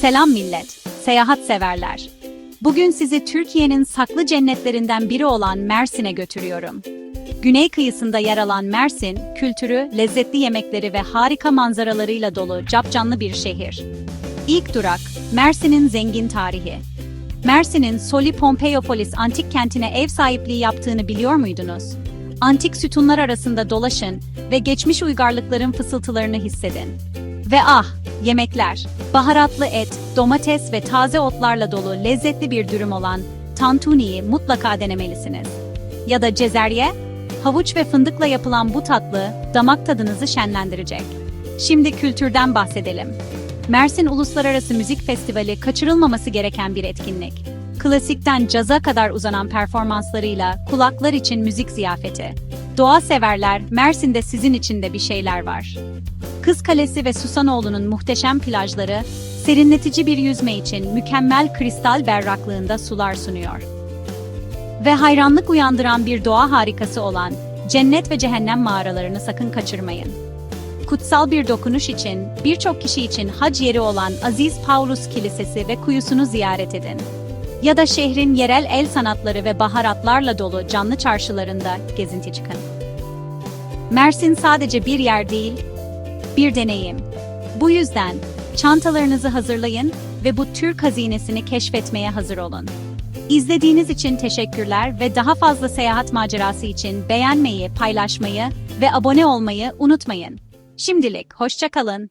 Selam millet, seyahat severler. Bugün sizi Türkiye'nin saklı cennetlerinden biri olan Mersin'e götürüyorum. Güney kıyısında yer alan Mersin, kültürü, lezzetli yemekleri ve harika manzaralarıyla dolu capcanlı bir şehir. İlk durak, Mersin'in zengin tarihi. Mersin'in Soli Pompeiopolis antik kentine ev sahipliği yaptığını biliyor muydunuz? Antik sütunlar arasında dolaşın ve geçmiş uygarlıkların fısıltılarını hissedin. Ve ah, yemekler. Baharatlı et, domates ve taze otlarla dolu lezzetli bir dürüm olan tantuniyi mutlaka denemelisiniz. Ya da cezerye, havuç ve fındıkla yapılan bu tatlı damak tadınızı şenlendirecek. Şimdi kültürden bahsedelim. Mersin Uluslararası Müzik Festivali kaçırılmaması gereken bir etkinlik. Klasikten caza kadar uzanan performanslarıyla kulaklar için müzik ziyafeti. Doğa severler, Mersin'de sizin için de bir şeyler var. Kız Kalesi ve Susanoğlu'nun muhteşem plajları, serinletici bir yüzme için mükemmel kristal berraklığında sular sunuyor. Ve hayranlık uyandıran bir doğa harikası olan cennet ve cehennem mağaralarını sakın kaçırmayın. Kutsal bir dokunuş için, birçok kişi için hac yeri olan Aziz Paulus Kilisesi ve kuyusunu ziyaret edin. Ya da şehrin yerel el sanatları ve baharatlarla dolu canlı çarşılarında gezinti çıkın. Mersin sadece bir yer değil, bir deneyim. Bu yüzden çantalarınızı hazırlayın ve bu Türk hazinesini keşfetmeye hazır olun. İzlediğiniz için teşekkürler ve daha fazla seyahat macerası için beğenmeyi, paylaşmayı ve abone olmayı unutmayın. Şimdilik hoşça kalın.